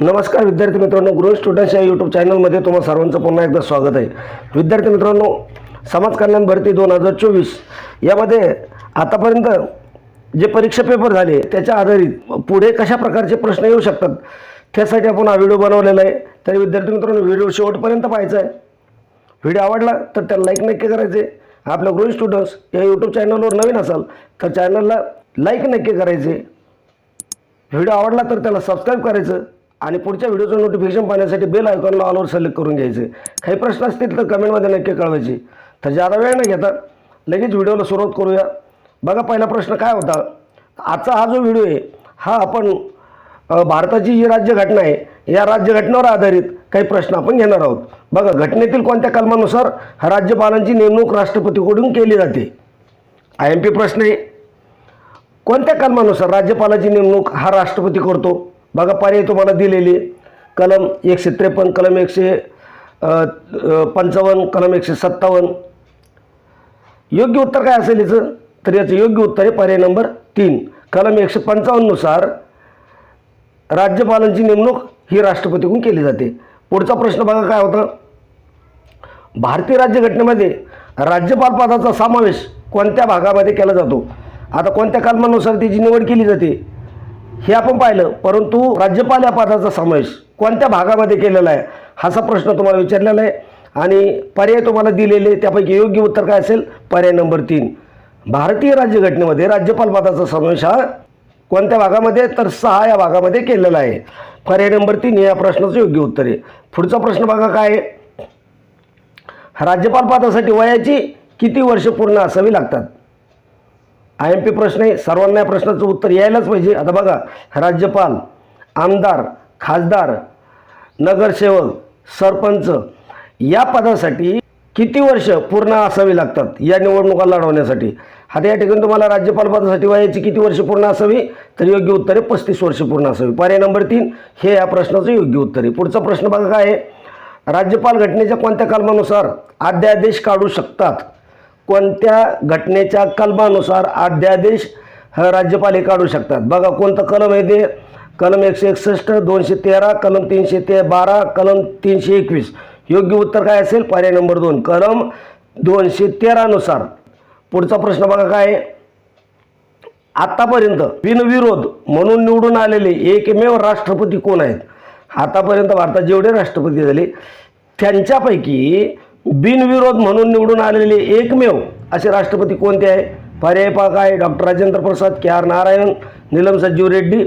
नमस्कार विद्यार्थी मित्रांनो गृह स्टुडंट्स या यूट्यूब चॅनलमध्ये तुम्हा सर्वांचं पुन्हा एकदा स्वागत आहे. विद्यार्थी मित्रांनो समाज कल्याण भरती दोन हजार चोवीस यामध्ये आतापर्यंत जे परीक्षा पेपर झाले त्याच्या आधारित पुढे कशा प्रकारचे प्रश्न येऊ शकतात त्यासाठी आपण हा व्हिडिओ बनवलेला आहे. तर विद्यार्थी मित्रांनो व्हिडिओ शेवटपर्यंत पाहायचा आहे. व्हिडिओ आवडला तर त्याला लाईक नक्की करायचे. आपल्या गृह स्टुडंट्स या यूट्यूब चॅनलवर नवीन असाल तर चॅनलला लाईक नक्की करायचे. व्हिडिओ आवडला तर त्याला सबस्क्राईब करायचं. आणि पुढच्या व्हिडिओचं नोटिफिकेशन पाहण्यासाठी बेल आयकॉनला ऑलवर सिलेक्ट करून घ्यायचे. काही प्रश्न असतील तर कमेंटमध्ये नक्की कळवायचे. तर ज्यादा वेळ न घेता लगेच व्हिडिओला सुरुवात करूया. बघा पहिला प्रश्न काय होता? आजचा हा जो व्हिडिओ आहे हा आपण भारताची जी राज्यघटना आहे या राज्यघटनेवर आधारित काही प्रश्न आपण घेणार आहोत. बघा घटनेतील कोणत्या कलमानुसार राज्यपालांची नेमणूक राष्ट्रपतीकडून केली जाते? आय एम पी प्रश्न आहे. कोणत्या कलमानुसार राज्यपालाची नेमणूक हा राष्ट्रपती करतो? बघा पर्याय तुम्हाला दिलेली कलम एकशे त्रेपन्न कलम एकशे पंचावन्न कलम एकशे सत्तावन्न. योग्य उत्तर काय असेल याचं? तर याचं योग्य उत्तर आहे पर्याय नंबर तीन. कलम एकशे पंचावन्ननुसार राज्यपालांची नेमणूक ही राष्ट्रपतीकडून केली जाते. पुढचा प्रश्न बघा काय होता? भारतीय राज्यघटनेमध्ये राज्यपाल पदाचा समावेश कोणत्या भागामध्ये केला जातो? आता कोणत्या कलमानुसार त्याची निवड केली जाते? हे आपण पाहिलं परंतु राज्यपाल या पदाचा समावेश कोणत्या भागामध्ये केलेला आहे हाचा प्रश्न तुम्हाला विचारलेला आहे. आणि पर्याय तुम्हाला दिलेले त्यापैकी योग्य उत्तर काय असेल? पर्याय नंबर तीन. भारतीय राज्यघटनेमध्ये राज्यपाल पदाचा समावेश हा कोणत्या भागामध्ये? तर सहा या भागामध्ये केलेला आहे. पर्याय नंबर तीन या प्रश्नाचं योग्य उत्तर आहे. पुढचा प्रश्न बघा काय आहे. राज्यपाल पदासाठी वयाची किती वर्ष पूर्ण असावी लागतात? आय एम पी प्रश्न आहे सर्वांना या प्रश्नाचं उत्तर यायलाच पाहिजे. आता बघा राज्यपाल आमदार खासदार नगरसेवक सरपंच या पदासाठी किती वर्ष पूर्ण असावी लागतात या निवडणुका लढवण्यासाठी? आता या ठिकाणी तुम्हाला राज्यपाल पदासाठी वयाची किती वर्ष पूर्ण असावी? तर योग्य उत्तर आहे पस्तीस वर्ष पूर्ण असावी. पर्याय नंबर तीन हे या प्रश्नाचं योग्य उत्तर आहे. पुढचा प्रश्न बघा काय आहे? राज्यपाल घटनेच्या कोणत्या कलमानुसार अध्यादेश काढू शकतात? कोणत्या घटनेच्या कलमानुसार अध्यादेश राज्यपाल हे काढू शकतात? बघा कोणतं कलम आहे ते? कलम एकशे एकसष्ट दोनशे तेरा कलम तीनशे ते बारा कलम तीनशे एकवीस. योग्य उत्तर काय असेल? पर्याय नंबर दोन. कलम दोनशे तेरानुसार. पुढचा प्रश्न बघा काय? आत्तापर्यंत बिनविरोध म्हणून निवडून आलेले एकमेव राष्ट्रपती कोण आहेत? आतापर्यंत भारतात जेवढे राष्ट्रपती झाले त्यांच्यापैकी बिनविरोध म्हणून निवडून आलेले एकमेव असे राष्ट्रपती कोणते आहे? पर्याय पाक काय doctor Rajendra Prasad K R Narayan Neelam Sanjiva Reddy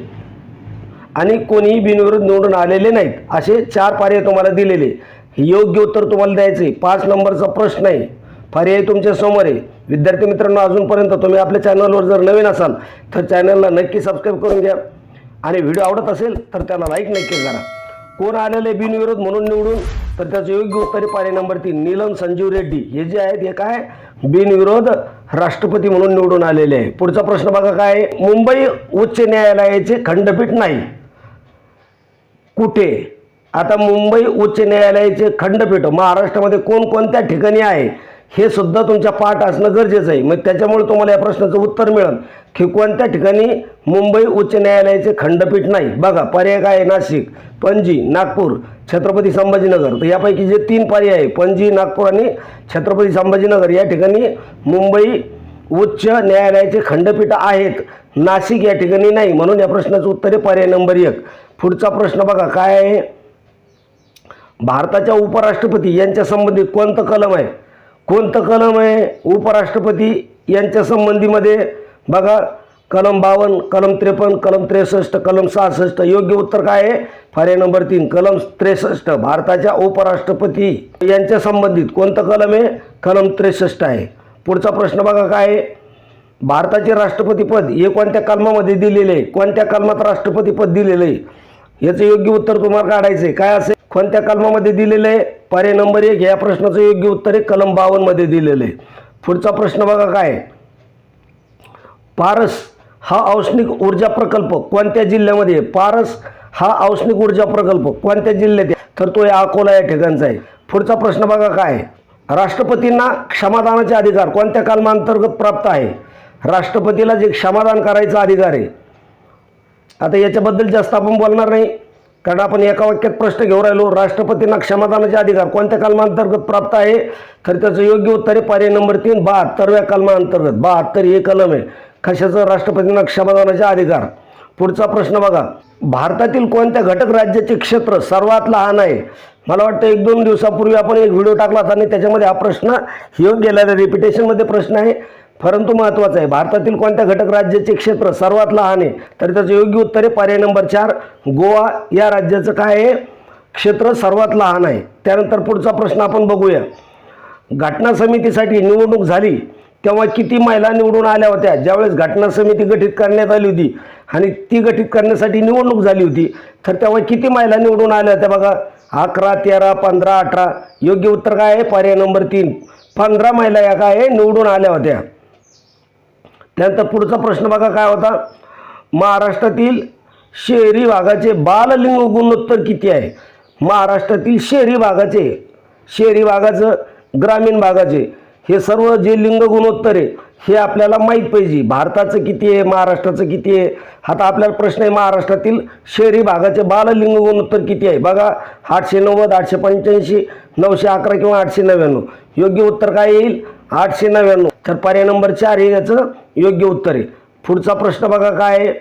आणि कोणीही बिनविरोध निवडून आलेले नाहीत. असे चार पर्याय तुम्हाला दिलेले. योग्य उत्तर तुम्हाला द्यायचे. पाच नंबरचा प्रश्न आहे. पर्याय तुमच्यासमोर आहे. विद्यार्थी मित्रांनो अजूनपर्यंत तुम्ही आपल्या चॅनलवर जर नवीन असाल तर चॅनलला नक्की सबस्क्राईब करून घ्या. आणि व्हिडिओ आवडत असेल तर त्याला लाईक नक्की करा. कोण आलेले बिनविरोध म्हणून निवडून? तर त्याचं योग्य उत्तर आहे पर्याय नंबर तीन नीलम संजीव रेड्डी. हे जे आहेत हे काय? बिनविरोध राष्ट्रपती म्हणून निवडून आलेले आहे. पुढचा प्रश्न बघा काय मुंबई उच्च न्यायालयाचे खंडपीठ नाही. कुठे? आता मुंबई उच्च न्यायालयाचे खंडपीठ महाराष्ट्रामध्ये कोणकोणत्या ठिकाणी आहे? हे सुद्धा तुमच्या पाठ असणं गरजेचं आहे. मग त्याच्यामुळे तुम्हाला या प्रश्नाचं उत्तर मिळेल. की कोणत्या ठिकाणी मुंबई उच्च न्यायालयाचे खंडपीठ नाही? बघा पर्याय काय आहे? नाशिक पणजी नागपूर छत्रपती संभाजीनगर. तर यापैकी जे तीन पर्याय आहे पणजी नागपूर आणि छत्रपती संभाजीनगर या ठिकाणी मुंबई उच्च न्यायालयाचे खंडपीठ आहेत. नाशिक या ठिकाणी नाही. म्हणून या प्रश्नाचं उत्तर आहे पर्याय नंबर एक. पुढचा प्रश्न बघा काय आहे? भारताच्या उपराष्ट्रपती यांच्या संबंधित कोणतं कलम आहे? कोणतं कलम आहे? उपराष्ट्रपती यांच्या संबंधीमध्ये बघा कलम बावन्न कलम त्रेपन्न कलम त्रेसष्ट कलम सहासष्ट योग्य उत्तर काय आहे? पर्याय नंबर तीन कलम त्रेसष्ट भारताच्या उपराष्ट्रपती यांच्या संबंधित कोणतं कलम आहे? कलम त्रेसष्ट आहे. पुढचा प्रश्न बघा काय आहे? भारताचे राष्ट्रपतीपद हे कोणत्या कलमामध्ये दिलेले आहे? कोणत्या कलमात राष्ट्रपतीपद दिलेलं आहे? याचं योग्य उत्तर तुम्हाला काढायचं आहे. काय असेल? कोणत्या कलमामध्ये दिलेलं आहे? पर्याय नंबर एक या प्रश्नाचं योग्य उत्तर आहे कलम बावनमध्ये दिलेलं आहे. पुढचा प्रश्न बघा काय पारस हा औष्णिक ऊर्जा प्रकल्प कोणत्या जिल्ह्यामध्ये पारस हा औष्णिक ऊर्जा प्रकल्प कोणत्या जिल्ह्यात आहे? तर तो या अकोला या ठिकाणचा आहे. पुढचा प्रश्न बघा काय आहे? राष्ट्रपतींना क्षमादानाचे अधिकार कोणत्या कलमांतर्गत प्राप्त आहे? राष्ट्रपतीला जे क्षमादान करायचा अधिकार आहे आता याच्याबद्दल जास्त आपण बोलणार नाही. कारण आपण एका वाक्यात प्रश्न घेऊन राहिलो राष्ट्रपतींना क्षमादानाचे अधिकार कोणत्या कलमांतर्गत प्राप्त आहे? तर त्याचं योग्य उत्तर आहे पर्याय नंबर तीन बहात्तरव्या कलमांतर्गत. बहात्तर हे कलम आहे. कशाचं? राष्ट्रपतींना क्षमादानाचे अधिकार. पुढचा प्रश्न बघा. भारतातील कोणत्या घटक राज्याचे क्षेत्र सर्वात लहान आहे? मला वाटतं एक दोन दिवसापूर्वी आपण एक व्हिडिओ टाकला होता आणि त्याच्यामध्ये हा प्रश्न येऊन गेलेला रिपिटेशनमध्ये प्रश्न आहे. परंतु महत्त्वाचं आहे भारतातील कोणत्या घटक राज्याचे क्षेत्र सर्वात लहान आहे तर त्याचं योग्य उत्तर आहे पर्याय नंबर चार गोवा या राज्याचं काय आहे? क्षेत्र सर्वात लहान आहे. त्यानंतर पुढचा प्रश्न आपण बघूया. घटना समितीसाठी निवडणूक झाली तेव्हा किती महिला निवडून आल्या होत्या? ज्यावेळेस घटना समिती गठीत करण्यात आली होती आणि ती गठीत करण्यासाठी निवडणूक झाली होती तर तेव्हा किती महिला निवडून आल्या होत्या बघा? अकरा तेरा पंधरा अठरा योग्य उत्तर काय आहे? पर्याय नंबर तीन. पंधरा महिला या काय आहे? निवडून आल्या होत्या. त्यानंतर पुढचा प्रश्न बघा काय होता? महाराष्ट्रातील शहरी भागाचे बाललिंग गुणोत्तर किती आहे? महाराष्ट्रातील शहरी भागाचे शहरी भागाचं ग्रामीण भागाचे हे सर्व जे लिंग गुणोत्तर आहे हे आपल्याला माहीत पाहिजे. भारताचं किती आहे? महाराष्ट्राचं किती आहे? आता आपल्याला प्रश्न आहे महाराष्ट्रातील शहरी भागाचे बाललिंग गुणोत्तर किती आहे? बघा आठशे नव्वद आठशे पंच्याऐंशी नऊशे अकरा किंवा आठशे नव्याण्णव. योग्य उत्तर काय येईल? आठशे नव्याण्णव. तर पर्याय नंबर चार हे याचं योग्य उत्तर आहे. पुढचा प्रश्न बघा काय आहे.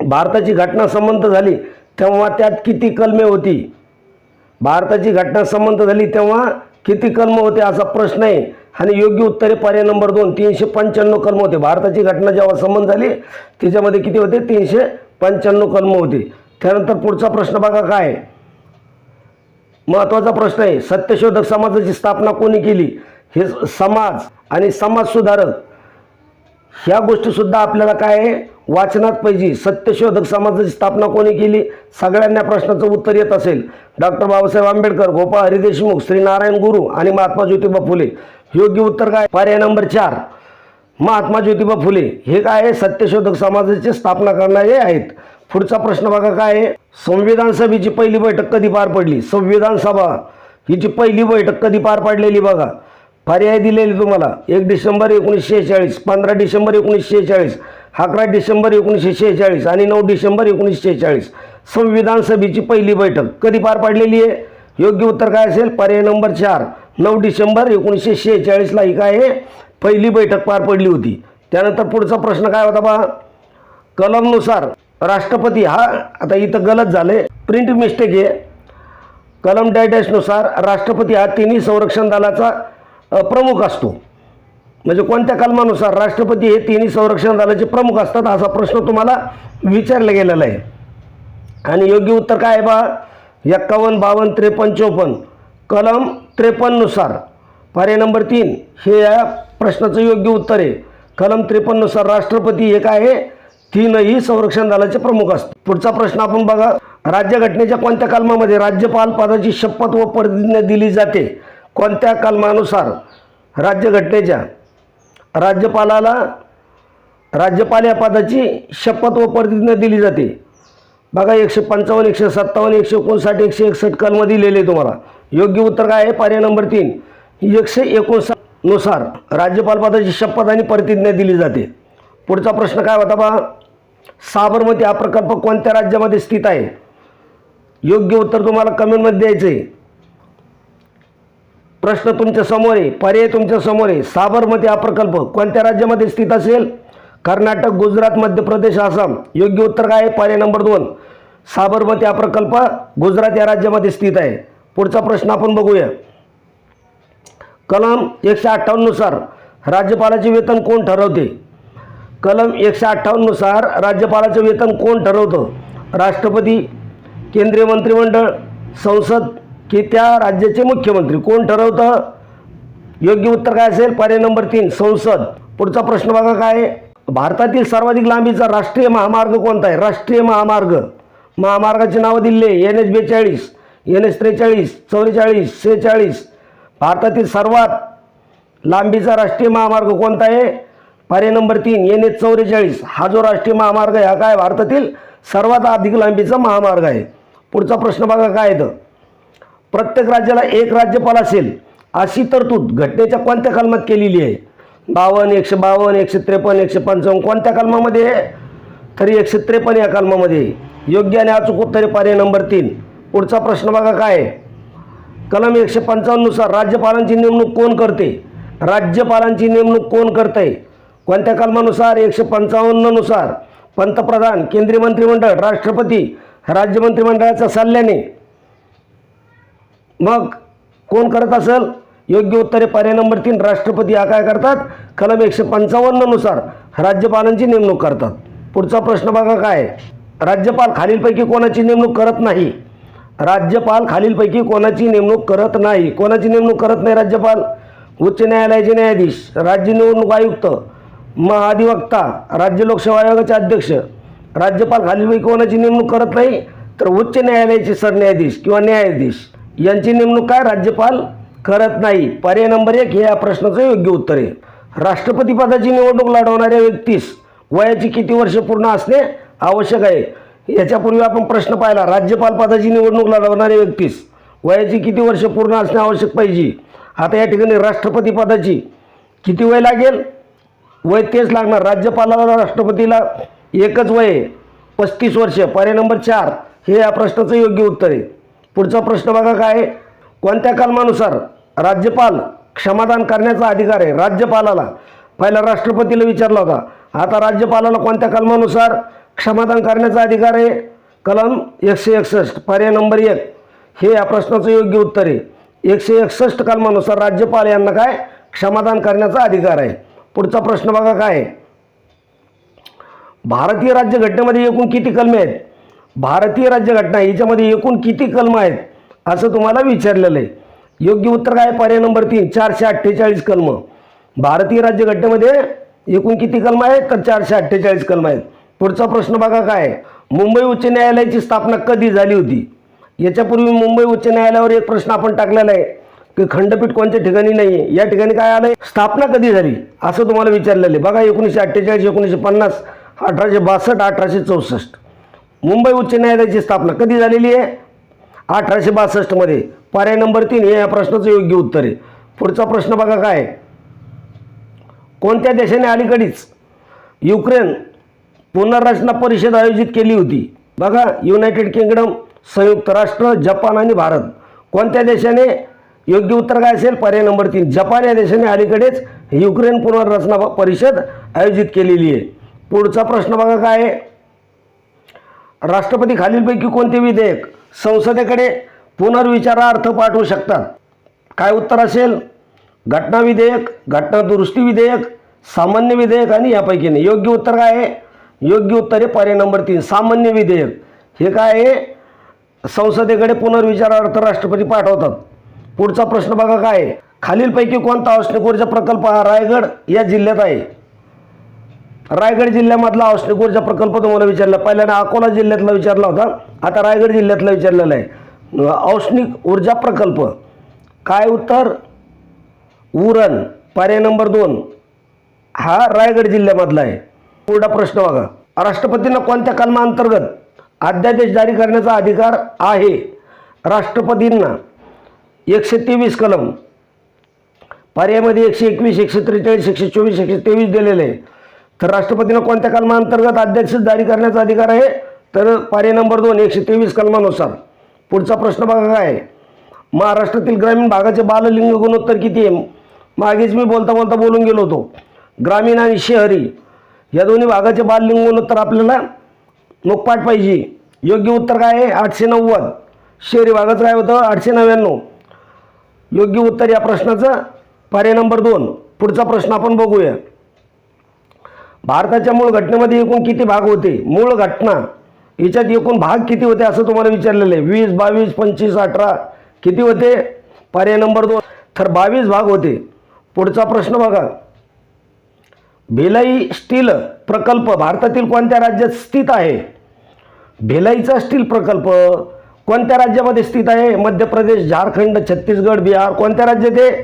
भारताची घटना संबंध झाली तेव्हा त्यात किती कलमे होती? भारताची घटना संबंध झाली तेव्हा किती कलम होते असा प्रश्न आहे. आणि योग्य उत्तर आहे पर्याय नंबर दोन तीनशे पंच्याण्णव कलम होते. भारताची घटना जेव्हा संबंध झाली त्याच्यामध्ये किती होते? तीनशे पंच्याण्णव कलम होते. त्यानंतर पुढचा प्रश्न बघा काय आहे. महत्त्वाचा प्रश्न आहे. सत्यशोधक समाजाची स्थापना कोणी केली? हे समाज आणि समाज सुधारक ह्या गोष्टीसुद्धा आपल्याला काय आहे वाचनात पाहिजे. सत्यशोधक समाजाची स्थापना कोणी केली? सगळ्यांना प्रश्नाचं उत्तर येत असेल. डॉक्टर बाबासाहेब आंबेडकर गोपाळ हरी देशमुख श्री नारायण गुरु आणि महात्मा ज्योतिबा फुले. योग्य उत्तर काय? पर्याय नंबर चार. महात्मा ज्योतिबा फुले हे काय आहे? सत्यशोधक समाजाची स्थापना करणारे आहेत. पुढचा प्रश्न बघा काय आहे? संविधान सभेची पहिली बैठक कधी पार पडली? संविधान सभा हिची पहिली बैठक कधी पार पडलेली बघा. पर्याय दिलेले तुम्हाला. एक डिसेंबर एकोणीसशे शेहेचाळीस पंधरा डिसेंबर एकोणीसशे शेहेचाळीस अकरा डिसेंबर एकोणीसशे शेहेचाळीस आणि नऊ डिसेंबर एकोणीसशे शेहेचाळीस संविधान सभेची पहिली बैठक कधी पार पाडलेली आहे? योग्य उत्तर काय असेल? पर्याय नंबर चार नऊ डिसेंबर एकोणीसशे शेहेचाळीसला ही काय आहे? पहिली बैठक पार पडली होती. त्यानंतर पुढचा प्रश्न काय होता बा? कलमनुसार राष्ट्रपती हा आता इथं गलत झाले प्रिंट मिस्टेक आहे. कलम डॅडॅशनुसार राष्ट्रपती हा तिन्ही संरक्षण दलाचा प्रमुख असतो. म्हणजे कोणत्या कलमानुसार राष्ट्रपती हे तिन्ही संरक्षण दलाचे प्रमुख असतात असा प्रश्न तुम्हाला विचारला गेलेला आहे. आणि योग्य उत्तर काय आहे बा? एक्कावन्न बावन्न त्रेपन्न चोपन्न. कलम त्रेपन्ननुसार. पर्याय नंबर तीन. हे या प्रश्नाचं योग्य उत्तर आहे. कलम त्रेपन्ननुसार राष्ट्रपती हे काय आहे? तीनही संरक्षण दलाचे प्रमुख असतात. पुढचा प्रश्न आपण बघा. राज्यघटनेच्या कोणत्या कलमामध्ये राज्यपाल पदाची शपथ व प्रतिज्ञा दिली जाते? कोणत्या कलमानुसार राज्यघटनेच्या राज्यपालाला राज्यपाल या पदाची शपथ व प्रतिज्ञा दिली जाते? बघा एकशे पंचावन्न एकशे सत्तावन्न एकशे एकोणसाठ एकशे एकसष्ट कलम दिलेले आहे तुम्हाला. योग्य उत्तर काय आहे? पर्याय नंबर तीन. एकशे एकोणसानुसार राज्यपाल पदाची शपथ आणि प्रतिज्ञा दिली जाते. पुढचा प्रश्न काय होता बा? साबरमती हा प्रकल्प कोणत्या राज्यामध्ये स्थित आहे? योग्य उत्तर तुम्हाला कमेंटमध्ये द्यायचं आहे प्रश्न तुमच्यासमोर आहे पर्याय तुमच्यासमोर आहे. साबरमती हा प्रकल्प कोणत्या राज्यामध्ये स्थित असेल? कर्नाटक गुजरात मध्य प्रदेश आसाम. योग्य उत्तर काय आहे? पर्याय नंबर दोन. साबरमती हा प्रकल्प गुजरात या राज्यामध्ये स्थित आहे. पुढचा प्रश्न आपण बघूया. कलम एकशे अठ्ठावन्ननुसार राज्यपालाचे वेतन कोण ठरवते? कलम एकशे अठ्ठावन्ननुसार राज्यपालाचं वेतन कोण ठरवतं? राष्ट्रपती केंद्रीय मंत्रिमंडळ संसद की त्या राज्याचे मुख्यमंत्री कोण ठरवतं? योग्य उत्तर काय असेल? पर्याय नंबर तीन संसद. पुढचा प्रश्न बघा काय आहे? भारतातील सर्वाधिक लांबीचा राष्ट्रीय महामार्ग कोणता आहे? राष्ट्रीय महामार्ग. महामार्गाची नावं दिले. एन एच बेचाळीस एन एच त्रेचाळीस चौवेचाळीस सेहेचाळीस भारतातील सर्वात लांबीचा राष्ट्रीय महामार्ग कोणता आहे? पर्याय नंबर तीन एन एच चौवेचाळीस. हा जो राष्ट्रीय महामार्ग आहे हा काय? भारतातील सर्वात अधिक लांबीचा महामार्ग आहे. पुढचा प्रश्न बघा काय येतं प्रत्येक राज्याला एक राज्यपाल असेल अशी तरतूद घटनेच्या कोणत्या कलमात केलेली आहे? बावन्न एकशे बावन्न एकशे त्रेपन्न एकशे पंचावन्न कोणत्या कलमामध्ये आहे? तरी एकशे त्रेपन्न या कलमामध्ये. योग्य आणि अचूक उत्तरे पर्याय नंबर तीन. पुढचा प्रश्न बघा काय आहे? कलम एकशे पंचावन्ननुसार राज्यपालांची नेमणूक कोण करते? राज्यपालांची नेमणूक कोण करते कोणत्या कलमानुसार? एकशे पंचावन्ननुसार पंतप्रधान केंद्रीय मंत्रिमंडळ राष्ट्रपती राज्य मंत्रिमंडळाच्या सल्ल्याने मग कोण करत असेल? योग्य उत्तरे पर्याय नंबर तीन राष्ट्रपती हा काय करतात? कलम एकशे पंचावन्ननुसार राज्यपालांची नेमणूक करतात. पुढचा प्रश्न बघा काय? राज्यपाल खालीलपैकी कोणाची नेमणूक करत नाही? राज्यपाल खालीलपैकी कोणाची नेमणूक करत नाही? कोणाची नेमणूक करत नाही राज्यपाल? उच्च न्यायालयाचे न्यायाधीश राज्य निवडणूक आयुक्त महाधिवक्ता राज्य लोकसेवा आयोगाचे अध्यक्ष. राज्यपाल खालीलपैकी कोणाची नेमणूक करत नाही? तर उच्च न्यायालयाचे सरन्यायाधीश किंवा न्यायाधीश. यांची नेमणूक काय? राज्यपाल करत नाही. पर्याय नंबर एक हे या प्रश्नाचं योग्य उत्तर आहे. राष्ट्रपती पदाची निवडणूक लढवणाऱ्या व्यक्तीस वयाची किती वर्ष पूर्ण असणे आवश्यक आहे? याच्यापूर्वी आपण प्रश्न पाहिला. राज्यपाल पदाची निवडणूक लढवणाऱ्या व्यक्तीस वयाची किती वर्ष पूर्ण असणे आवश्यक पाहिजे? आता या ठिकाणी राष्ट्रपती पदाची किती वय लागेल? वय तेच लागणार. राज्यपालाला राष्ट्रपतीला एकच वय पस्तीस वर्ष. पर्याय नंबर चार हे या प्रश्नाचं योग्य उत्तर आहे. पुढचा प्रश्न बघा काय? आहे? कोणत्या कलमानुसार राज्यपाल क्षमादान करण्याचा अधिकार आहे? राज्यपालाला. पहिला राष्ट्रपतीला विचारला होता. आता राज्यपालाला कोणत्या कलमानुसार क्षमादान करण्याचा अधिकार आहे? कलम एकशे एकसष्ट पर्याय नंबर एक. हे या प्रश्नाचं योग्य उत्तर आहे. एकशे एकसष्ट कलमानुसार राज्यपाल यांना काय? क्षमादान करण्याचा अधिकार आहे. पुढचा प्रश्न बघा काय? आहे? भारतीय राज्यघटनेमध्ये एकूण किती कलमे आहेत? भारतीय राज्यघटना याच्यामध्ये एकूण किती कलम आहेत असं तुम्हाला विचारलेलं आहे. योग्य उत्तर काय पर्याय नंबर तीन चारशे अठ्ठेचाळीस कलम. भारतीय राज्यघटनेमध्ये एकूण किती कलम आहेत? तर चारशे अठ्ठेचाळीस कलम आहेत. पुढचा प्रश्न बघा काय मुंबई उच्च न्यायालयाची स्थापना कधी झाली होती? याच्यापूर्वी मुंबई उच्च न्यायालयावर एक प्रश्न आपण टाकलेला आहे की खंडपीठ कोणत्या ठिकाणी नाही आहे? या ठिकाणी काय आलं स्थापना कधी झाली? असं तुम्हाला विचारलेलं आहे. बघा एकोणीसशे अठ्ठेचाळीस एकोणीसशे पन्नास अठराशे बासष्ट अठराशे चौसष्ट. मुंबई उच्च न्यायालयाची स्थापना कधी झालेली आहे? अठराशे बासष्टमध्ये पर्याय नंबर तीन हे या प्रश्नाचं योग्य उत्तर आहे. पुढचा प्रश्न बघा काय? आहे? कोणत्या देशाने अलीकडेच युक्रेन पुनर्रचना परिषद आयोजित केली होती? बघा युनायटेड किंगडम संयुक्त राष्ट्र जपान आणि भारत. कोणत्या देशाने? योग्य उत्तर काय असेल? पर्याय नंबर तीन. जपान या देशाने अलीकडेच युक्रेन पुनर्रचना परिषद आयोजित केलेली आहे. पुढचा प्रश्न बघा काय आहे? राष्ट्रपती खालीलपैकी कोणते विधेयक संसदेकडे पुनर्विचारार्थ पाठवू शकतात? काय उत्तर असेल? घटना विधेयक घटना दुरुस्ती विधेयक सामान्य विधेयक आणि यापैकी नाही. योग्य उत्तर काय आहे? योग्य उत्तर आहे पर्याय नंबर तीन सामान्य विधेयक. हे काय आहे? संसदेकडे पुनर्विचारार्थ राष्ट्रपती पाठवतात. पुढचा प्रश्न बघा काय आहे? खालीलपैकी कोणता औष्णिक ऊर्जा प्रकल्प हा रायगड या जिल्ह्यात आहे? रायगड जिल्ह्यामधला औष्णिक ऊर्जा प्रकल्प तुम्हाला विचारला. पहिल्यानं अकोला जिल्ह्यातला विचारला होता. आता रायगड जिल्ह्यातला विचारलेला आहे. औष्णिक ऊर्जा प्रकल्प. काय उत्तर? उरण. पर्याय नंबर दोन. हा रायगड जिल्ह्यामधला आहे. पुढा प्रश्न बघा. राष्ट्रपतींना कोणत्या कलमांतर्गत अध्यादेश जारी करण्याचा अधिकार आहे? राष्ट्रपतींना एकशे तेवीस कलम. पर्यायमध्ये एकशे एकवीस एकशे त्रेचाळीस एकशे चोवीस एकशे तेवीस दिलेले आहे. तर राष्ट्रपतींना कोणत्या कलमांतर्गत अध्यक्ष जारी करण्याचा अधिकार आहे? तर पारे नंबर दोन एकशे तेवीस कलमानुसार. पुढचा प्रश्न बघा काय? आहे महाराष्ट्रातील ग्रामीण भागाचे बाललिंग गुणोत्तर किती आहे? मागेच मी बोलता बोलता बोलून गेलो होतो. ग्रामीण आणि शहरी या दोन्ही भागाचे बाललिंग गुणोत्तर आपल्याला मुखपाठ पाहिजे. योग्य उत्तर काय आहे? आठशे नव्वद. शहरी भागाचं काय होतं? आठशे नव्याण्णव. योग्य उत्तर या प्रश्नाचं पर्याय नंबर दोन. पुढचा प्रश्न आपण बघूया. भारताच्या मूळ घटनेमध्ये एकूण किती भाग होते? मूळ घटना. याच्यात एकूण भाग किती होते असं तुम्हाला विचारलेलं आहे. वीस बावीस पंचवीस अठरा किती होते? पर्याय नंबर दोन. तर बावीस भाग होते. पुढचा प्रश्न बघा. भिलाई स्टील प्रकल्प भारतातील कोणत्या राज्यात स्थित आहे? भिलाईचा स्टील प्रकल्प कोणत्या राज्यामध्ये स्थित आहे? मध्य प्रदेश झारखंड छत्तीसगड बिहार कोणत्या राज्यात आहे?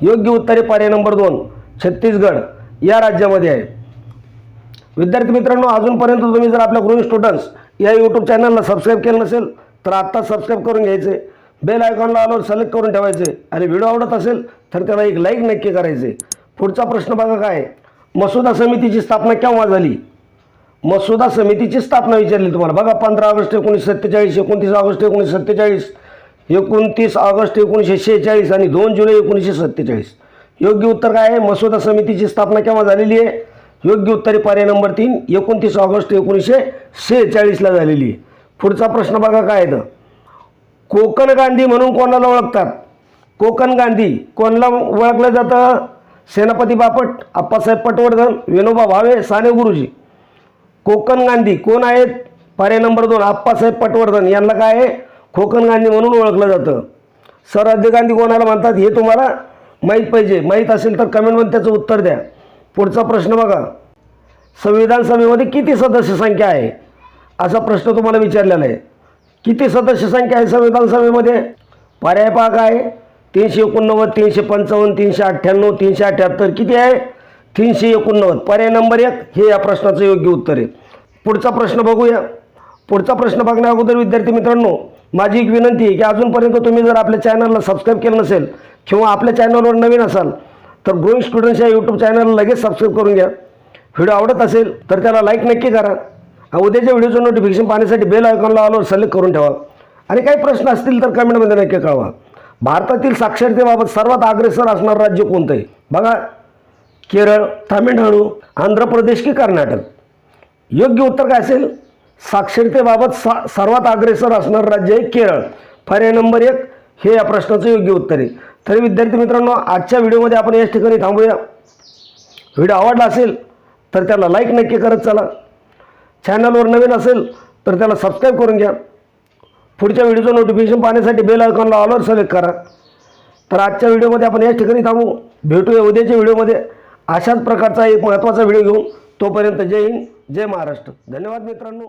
योग्य उत्तरे पर्याय नंबर दोन. छत्तीसगड या राज्यामध्ये आहे. विद्यार्थी मित्रांनो अजूनपर्यंत तुम्ही जर आपल्या ग्रोइंग स्टुडंट्स या यूट्यूब चॅनलला सबस्क्राईब केलं नसेल तर आत्ता सबस्क्राईब करून घ्यायचे. बेल आयकॉनला आल्यावर सिलेक्ट करून ठेवायचे. आणि व्हिडिओ आवडत असेल तर त्याला एक लाईक नक्की करायचे. पुढचा प्रश्न बघा काय? मसुदा समितीची स्थापना केव्हा झाली? मसुदा समितीची स्थापना विचारली तुम्हाला. बघा पंधरा ऑगस्ट एकोणीसशे सत्तेचाळीस एकोणतीस ऑगस्ट एकोणीसशे सत्तेचाळीस एकोणतीस ऑगस्ट एकोणीसशे शेहेचाळीस आणि दोन जुलै एकोणीसशे सत्तेचाळीस. योग्य उत्तर काय आहे? मसुदा समितीची स्थापना केव्हा झालेली आहे? योग्य उत्तरे पर्याय नंबर तीन एकोणतीस ऑगस्ट एकोणीसशे शेहेचाळीसला झालेली पुढचा प्रश्न बघा काय आहे तर. कोकण गांधी म्हणून कोणाला ओळखतात? कोकण गांधी कोणाला ओळखलं जातं? सेनापती बापट आप्पासाहेब पटवर्धन विनोबा भावे साने गुरुजी. कोकण गांधी कोण आहेत? पर्याय नंबर दोन आप्पासाहेब पटवर्धन. यांना काय आहे? कोकण गांधी म्हणून ओळखलं जातं. सरहद्दी गांधी कोणाला म्हणतात हे तुम्हाला माहीत पाहिजे. माहीत असेल तर कमेंटमध्ये त्याचं उत्तर द्या. पुढचा प्रश्न बघा. संविधान सभेमध्ये किती सदस्य संख्या आहे? असा प्रश्न तुम्हाला विचारलेला आहे. किती सदस्य संख्या आहे संविधान सभेमध्ये? पर्याय पहा काय आहे? तीनशे एकोणनव्वद तीनशे पंचावन्न तीनशे अठ्ठ्याण्णव तीनशे अठ्ठ्याहत्तर किती आहे? तीनशे एकोणनव्वद. पर्याय नंबर एक हे या प्रश्नाचं योग्य उत्तर आहे. पुढचा प्रश्न बघूया. पुढचा प्रश्न बघण्या अगोदर विद्यार्थी मित्रांनो माझी एक विनंती आहे की अजूनपर्यंत तुम्ही जर आपल्या चॅनलला सबस्क्राईब केलं नसेल किंवा आपल्या चॅनलवर नवीन असाल तर ग्रोईंग स्टुडंट्स या यूट्यूब चॅनलला लगेच सबस्क्राईब करून घ्या. व्हिडिओ आवडत असेल तर त्याला लाईक नक्की करा. उद्याच्या व्हिडिओचं नोटिफिकेशन पाहण्यासाठी बेल आयकॉनला आलो सिलेक्ट करून ठेवा. आणि काही प्रश्न असतील तर कमेंटमध्ये नक्की कळवा. भारतातील साक्षरतेबाबत सर्वात अग्रेसर असणारं राज्य कोणतं आहे बघा केरळ तामिळनाडू आंध्र प्रदेश की कर्नाटक. योग्य उत्तर काय असेल? साक्षरतेबाबत सा सर्वात अग्रेसर असणारं राज्य आहे केरळ. पर्याय नंबर एक हे या प्रश्नाचं योग्य उत्तर आहे. तरी विद्यार्थी मित्रांनो आजच्या व्हिडिओमध्ये आपण याच ठिकाणी थांबूया. व्हिडिओ आवडला असेल तर त्याला लाईक नक्की करत चला. चॅनलवर नवीन असेल तर त्याला सबस्क्राईब करून घ्या. पुढच्या व्हिडिओचं नोटिफिकेशन पाहण्यासाठी बेल आयकॉनला ऑलवर सिलेक्ट करा. तर आजच्या व्हिडिओमध्ये आपण याच ठिकाणी थांबू. भेटूया उद्याच्या व्हिडिओमध्ये. अशाच प्रकारचा एक महत्त्वाचा व्हिडिओ घेऊन तोपर्यंत जय हिंद जय महाराष्ट्र. धन्यवाद मित्रांनो.